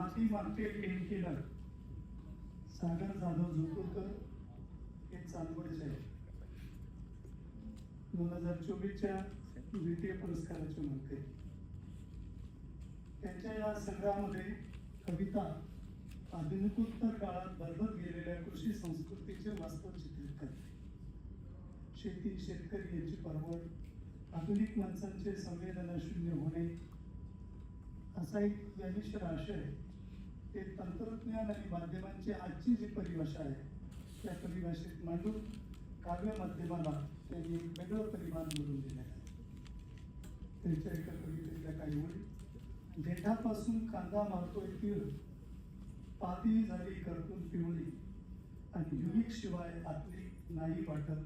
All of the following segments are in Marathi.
माती मागते केलं. सागर जाधव झोपूरकर हे चांदवडचे आहे. दोन हजार चोवीसच्या द्वितीय पुरस्काराचे मागते त्यांच्या या संग्रहामध्ये कविता आधुनिकोत्तर काळात बदलत गेलेल्या कृषी संस्कृतीचे वास्तव चित्रित करते. शेती शेतकरी यांची परवड आधुनिक माणसांचे संवेदनाशून्य होणे असा एक ज्ञानेश्वर आशय ते तंत्रज्ञान आणि माध्यमांची आजची जी परिभाषा आहे त्या परिभाषेत मांडून काव्य माध्यमाला त्यांनी एक वेगळं परिमाण मिळवून दिलं आहे त्यांच्या एका कवितेतल्या काही ओळी देठापासून कांदा मारतोय तीळ पाती झाली करतून पिवळी आणि युनिक शिवाय आतली नाही वाटत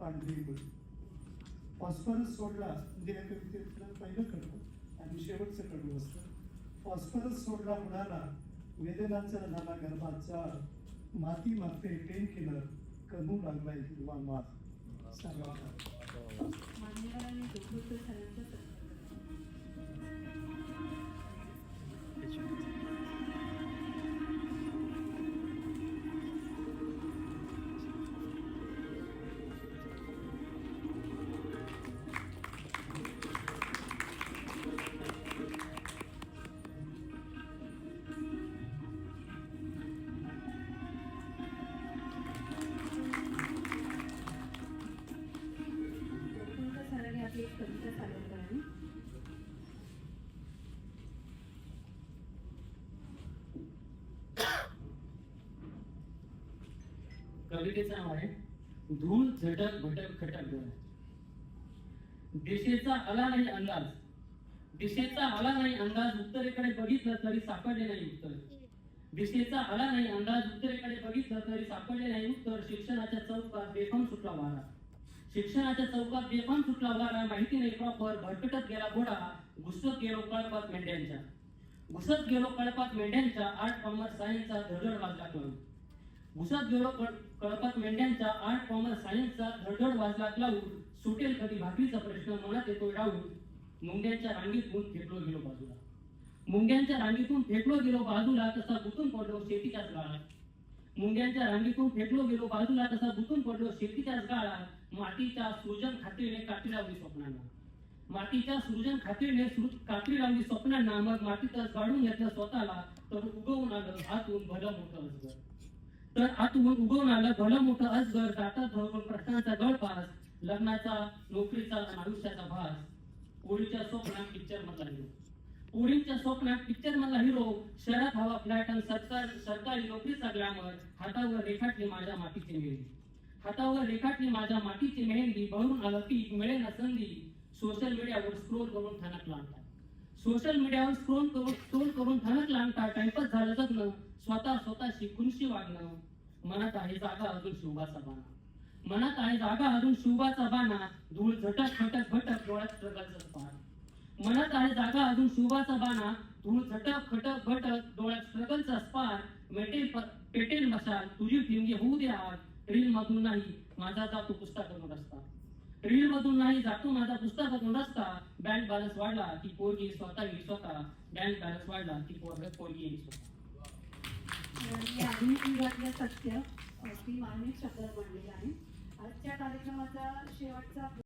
पांढरी गोळी फॉस्फरस सोडला म्हणजे या कवितेतलं पहिलं कडवं आणि शेवटचं कडवं असतं. फॉस्फरस सोडला उडाला वेदनाचा झाला गर्भाचा माती मागते पेन केलं कमू लागलाय हिरवा मात सांगा मान्यवरांनी सरांचा कवितेचं नाव आहे. धूळ झटक भटक खटक डोळे दिशेचा आला नाही अंदाज. दिशेचा आला नाही अंदाज उत्तरेकडे बघितलं तरी सापडले नाही उत्तर. दिशेचा आला नाही अंदाज उत्तरेकडे बघितलं तरी सापडले नाही उत्तर. शिक्षणाच्या चौकात बेफाम सुटला वारा. शिक्षणाच्या चौकात बेफाम सुटला वारा. माहिती नाही प्रॉपर भरकटत गेला घोडा. घुसत गेलो कळपात मेंढ्यांच्या. घुसत गेलो कळपात मेंढ्यांच्या. आर्ट कॉमर्स सायन्सचा धडधड वाजला करून. भुसात गेलो कळपात मेंढ्यांचा आर्ट कॉमर्स सायन्सचा धडधड वाजला लावून सुटेल कधी भाकरीचा प्रश्न मनात येतो डावून मुंग्यांच्या रांगीतून फेकलो गेलो बाजूला. मुंग्यांच्या रांगीतून फेकलो गेलो बाजूला तसा गुतून पडलो शेतीच्याच गाळात. मुंग्यांच्या रांगीतून फेकलो गेलो बाजूला तसा गुतून पडलो शेतीच्याच गाळात. मातीच्या सृजन खात्रीने काठी लावली स्वप्नांना. मातीच्या सृजन खात्रीने काठी लावली स्वप्नांना. मग मातीतच काढून घेतलं स्वतःला. तर उगवून आलं हातून भलं मोठं अजगर तर आतून उगवून आलं भलं मोठं असगर जातात धरून प्रश्नांचा गळपास लग्नाचा नोकरीचा आयुष्याचा भास. पोळीच्या स्वप्नात पिक्चर मधला हिरो पोळीच्या स्वप्नात पिक्चर मधला हिरो शहरात हवा फ्लॅट आणि सरकार सरकारी नोकरीचा ग्लॅमर हातावर रेखाटली माझ्या मातीची मेहंदी. हातावर रेखाटली माझ्या मातीची मेहंदी भरून आलं पीक मिळेल ना संधी सोशल मीडियावर स्क्रोल करून थानक लावतात सोशल मीडियावर स्क्रोल करून स्क्रोल करून थानक लांबता टाइमपास झालं जगणं स्वतः स्वतःशी खुनशी वागणं. मनात आहे जागा अजून शिवबाचा बाणा. मनात आहे जागा अजून शिवबाचा बाणा. धूळ झटक खटक भटक डोळ्यात स्ट्रगलचा पार मनात आहे जागा अजून शिवबाचा बाणा. धूळ झटक खटक भटक डोळ्यात स्ट्रगलचा स्पार मेटेल पेटेल मशाल तुझी ठिणगी होऊ द्या. आग रील मधून नाही माझा जातो पुस्तकातून रस्ता रील मधून नाही जातो माझा पुस्तकातून रस्ता बँक बॅलन्स वाढला की पोरगी स्वतः येईल स्वतः. बँक बॅलन्स वाढला की पोर पोरगी येईल स्वतः. आणि आधुनिक युगातलं सत्य. अ, श्री शब्दात बनलेलं आहे. आजच्या कार्यक्रमाचा शेवटचा